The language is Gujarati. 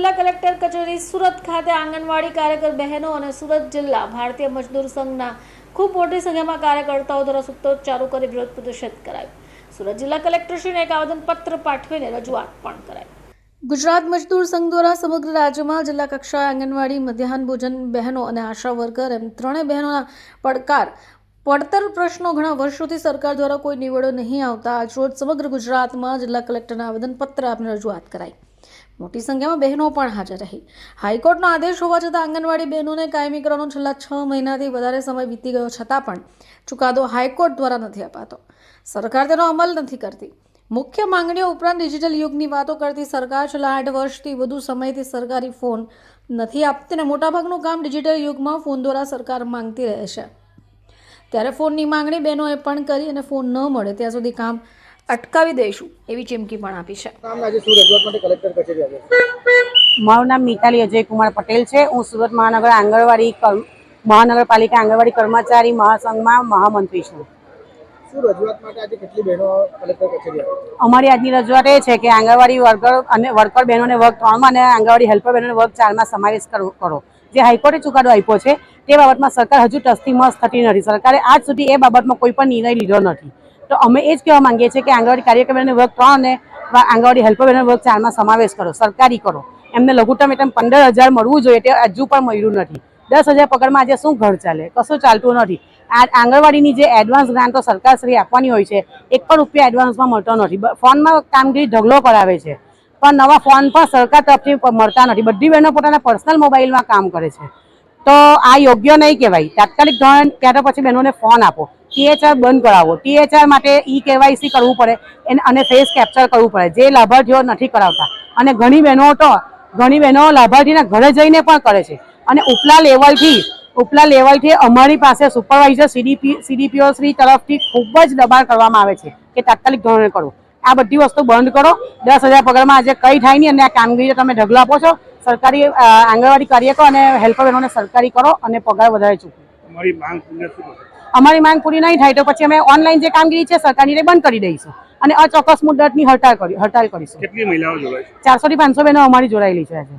જિલ્લા કલેક્ટર કચેરી સુરત ખાતે આંગણવાડી કાર્યકર બહેનો અને સુરત જિલ્લા ભારતીય મજદૂર સંઘના ખૂબ મોટી સંખ્યામાં કાર્યકર્તાઓ દ્વારા સૂત્રોચ્ચારો કરી વિરોધ પ્રદર્શિત કરાયું. સુરત જિલ્લા કલેક્ટરશ્રીને એક આવેદનપત્ર પાઠવીને રજૂઆત પણ કરાઈ. ગુજરાત મજદૂર સંઘ દ્વારા સમગ્ર રાજ્યમાં જિલ્લા કક્ષાએ આંગણવાડી, મધ્યાહન ભોજન, બહેનો અને આશા વર્કર એમ ત્રણેય બહેનોના પડકાર પડતર પ્રશ્નો ઘણા વર્ષોથી સરકાર દ્વારા કોઈ નિવેડો નહીં આવતા. આજરોજ સમગ્ર ગુજરાતમાં જિલ્લા કલેક્ટરના આવેદનપત્ર આપને રજૂઆત કરાઈ. મોટી સંખ્યામાં બહેનો પણ હાજર રહી. હાઈકોર્ટનો આદેશ હોવા છતાં આંગણવાડી બહેનોને કાયમી કરવાનો છેલ્લા છ મહિનાથી વધારે સમય વીતી ગયો છતાં પણ ચુકાદો હાઈકોર્ટ દ્વારા નથી અપાતો. સરકાર તેનો અમલ નથી કરતી. મુખ્ય માંગણીઓ ઉપરાંત ડિજિટલ યુગની વાતો કરતી સરકાર છેલ્લા આઠ વર્ષથી વધુ સમયથી સરકારી ફોન નથી આપતી અને મોટાભાગનું કામ ડિજિટલ યુગમાં ફોન દ્વારા સરકાર માંગતી રહે છે. ત્યારે ફોનની માંગણી બહેનોએ પણ કરી અને ફોન ન મળે ત્યાં સુધી કામ અટકાવી દઈશું એવી ચીમકી પણ આપી છે. મારું નામ મિતાલી અજયકુમાર પટેલ છે. હું સુરત મહાનગર આંગણવાડી મહાનગરપાલિકા આંગણવાડી કર્મચારી મહાસંઘમાં મહામંત્રી છું. અમારી આજની રજૂઆત એ છે કે આંગણવાડી વર્કર અને વર્કર બહેનોને વર્ગ ત્રણમાં અને આંગણવાડી હેલ્પર બહેનોને વર્ગ ચારમાં સમાવેશ કરો કરો. જે હાઈકોર્ટે ચુકાદો આપ્યો છે તે બાબતમાં સરકાર હજુ ટસ્તી મસ્ત થતી નથી. સરકારે આજ સુધી એ બાબતમાં કોઈ પણ નિર્ણય લીધો નથી. તો અમે એ જ કહેવા માંગીએ છીએ કે આંગણવાડી કાર્યકર બહેનોને વર્ગ ત્રણ અને આંગણવાડી હેલ્પર બહેનોને વર્ગ ચારમાં સમાવેશ કરો, સરકારી કરો. એમને લઘુત્તમ એટલે પંદર હજાર મળવું જોઈએ તે હજુ પણ મળ્યું નથી. દસ હજાર પગારમાં આજે શું ઘર ચાલે? કશું ચાલતું નથી. આ આંગણવાડીની જે એડવાન્સ ગ્રાન્ટો સરકારશ્રી આપવાની હોય છે, એક પણ રૂપિયા એડવાન્સમાં મળતો નથી. ફોનમાં કામગીરી ઢગલો કરાવે છે, પણ નવા ફોન પણ સરકાર તરફથી મળતા નથી. બધી બહેનો પોતાના પર્સનલ મોબાઈલમાં કામ કરે છે. તો આ યોગ્ય નહીં કહેવાય. તાત્કાલિક ધોરણ, ત્યારે પછી બહેનોને ફોન આપો. ટીએચઆર બંધ કરાવો ટીએચઆર માટે ઈ કેવાયસી કરવું પડે. અને ફેસ કેપ્ચર કરવું પડે. જે લાભાર્થીઓ નથી કરાવતા. અને ઘણી બહેનો તો ઘણી બહેનો લાભાર્થીના ઘરે જઈને પણ કરે છે. અને ઉપલા લેવલથી ઉપલા લેવલથી અમારી પાસે સુપરવાઇઝર સીડીપી સીડીપીઓ શ્રી તરફથી ખૂબ જ દબાણ કરવામાં આવે છે કે તાત્કાલિક ધોરણે કરો. આ બધી વસ્તુ બંધ કરો. દસ હજાર પગારમાં આજે કંઈ થાય નહીં અને આ કામગીરી તમે ઢગલો આપો છો સરકારી, આંગણવાડી કાર્યકરો અને હેલ્પર બહેનોને સરકારી કરો અને પગાર વધારે ચૂકવો. તમારી માંગ? અમારી માંગ પૂરી નહીં થાય તો પછી અમે ઓનલાઈન જે કામગીરી છે સરકારની તે બંધ કરી દઈશું. અને અચોક્કસ મુદ્દતની હડતાલ કરી હડતાલ કરીશું. કેટલી મહિલાઓ જોડાય ચારસો થી પાંચસો બહેનો અમારી જોડાયેલી છે આજે.